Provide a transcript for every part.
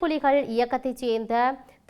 புலிகள் இயக்கத்தைச் சேர்ந்த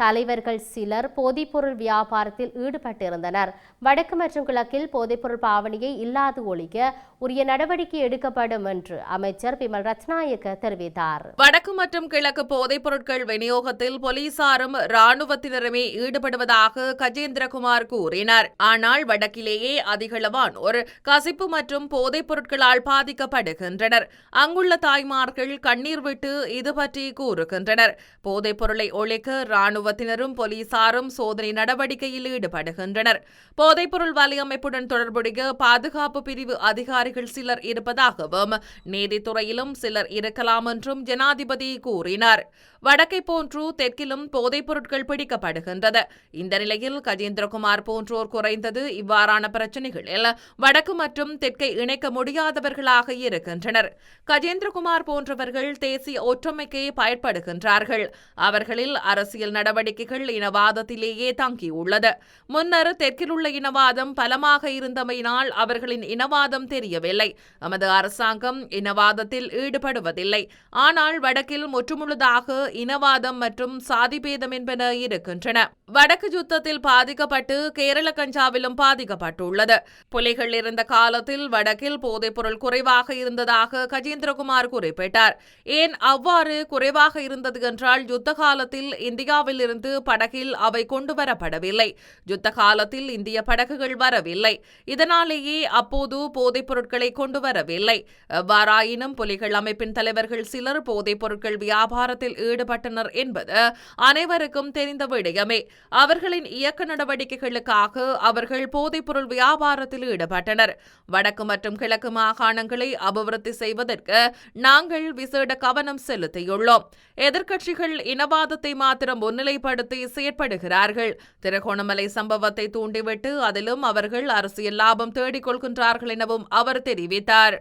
தலைவர்கள் சிலர் போதைப்பொருள் வியாபாரத்தில் ஈடுபட்டிருந்தனர். வடக்கு மற்றும் கிழக்கில் போதைப்பொருள் பாவனையை இல்லாது ஒழிக்க உரிய நடவடிக்கை எடுக்கப்படும் என்று அமைச்சர் பிமல் ரத்நாயக்க தெரிவித்தார். வடக்கு மற்றும் கிழக்கு போதைப் பொருட்கள் விநியோகத்தில் போலீசாரும் ராணுவத்தினருமே ஈடுபடுவதாக கஜேந்திரகுமார் கூறினார். ஆனால் வடக்கிலேயே அதிகளவான் ஒரு கசிப்பு மற்றும் போதைப் பொருட்களால் பாதிக்கப்படுகின்றனர். அங்குள்ள தாய்மார்கள் கண்ணீர் விட்டு இது பற்றி கூறுகின்றனர். போதைப் பொருளை ஒழிக்க ராணுவத்தினரும் போலீசாரும் சோதனை நடவடிக்கையில் ஈடுபடுகின்றனர். போதைப்பொருள் வலையமைப்புடன் தொடர்புடைய பாதுகாப்பு பிரிவு அதிகாரிகள் சிலர் இருப்பதாகவும் நீதித்துறையிலும் சிலர் இருக்கலாம் என்றும் ஜனாதிபதி கூறினார். வடக்கை போன்று தெற்கிலும் போதைப் பொருட்கள் பிடிக்கப்படுகின்றது. இந்த நிலையில் கஜேந்திரகுமார் போன்றோர் குறைந்தது இவ்வாறான பிரச்சினைகளில் வடக்கு மற்றும் தெற்கை இணைக்க முடியாதவர்களாக இருக்கின்றனர். கஜேந்திரகுமார் போன்றவர்கள் தேசிய ஒற்றுமைக்கே பயன்படுகின்றார்கள். அவர்களில் அரசியல் நடவடிக்கை நடவடிக்கைகள் இனவாதத்திலேயே தங்கியுள்ளது. முன்னர் தெற்கில் உள்ள இனவாதம் பலமாக இருந்தமையினால் அவர்களின் இனவாதம் தெரியவில்லை. நமது அரசாங்கம் இனவாதத்தில் ஈடுபடுவதில்லை. ஆனால் வடக்கில் முற்றுமுழுதாக இனவாதம் மற்றும் சாதிபேதம் என்பன இருக்கின்றன. வடக்கு யுத்தத்தில் பாதிக்கப்பட்டு கேரள கஞ்சாவிலும் பாதிக்கப்பட்டுள்ளது. புலிகள் இருந்த காலத்தில் வடக்கில் போதைப்பொருள் குறைவாக இருந்ததாக கஜேந்திரகுமார் குறிப்பிட்டார். ஏன் அவ்வாறு குறைவாக இருந்தது என்றால் யுத்த காலத்தில் இந்தியாவில் இருந்து படகில் அவை கொண்டுவரப்படவில்லை யுத்த காலத்தில் இந்திய படகுகள் வரவில்லை. இதனாலேயே அப்போது போதைப் பொருட்களை கொண்டு வரவில்லை. எவ்வாறாயினும் புலிகள் அமைப்பின் தலைவர்கள் சிலர் போதைப் பொருட்கள் வியாபாரத்தில் ஈடுபட்டனர் என்பது அனைவருக்கும் தெரிந்த விடயமே. அவர்களின் இயக்க நடவடிக்கைகளுக்காக அவர்கள் போதைப்பொருள் வியாபாரத்தில் ஈடுபட்டனர். வடக்கு மற்றும் கிழக்கு மாகாணங்களை அபிவிருத்தி செய்வதற்கு நாங்கள் விசேட கவனம் செலுத்தியுள்ளோம். எதிர்க்கட்சிகள் இனவாதத்தை மாத்திரம் முன்னிலை முன்னிலைப்படுத்தி செயற்படுகிறார்கள். திருகோணமலை சம்பவத்தை தூண்டிவிட்டு அதிலும் அவர்கள் அரசியல் லாபம் தேடிக் கொள்கின்றார்கள் எனவும் அவர் தெரிவித்தார்.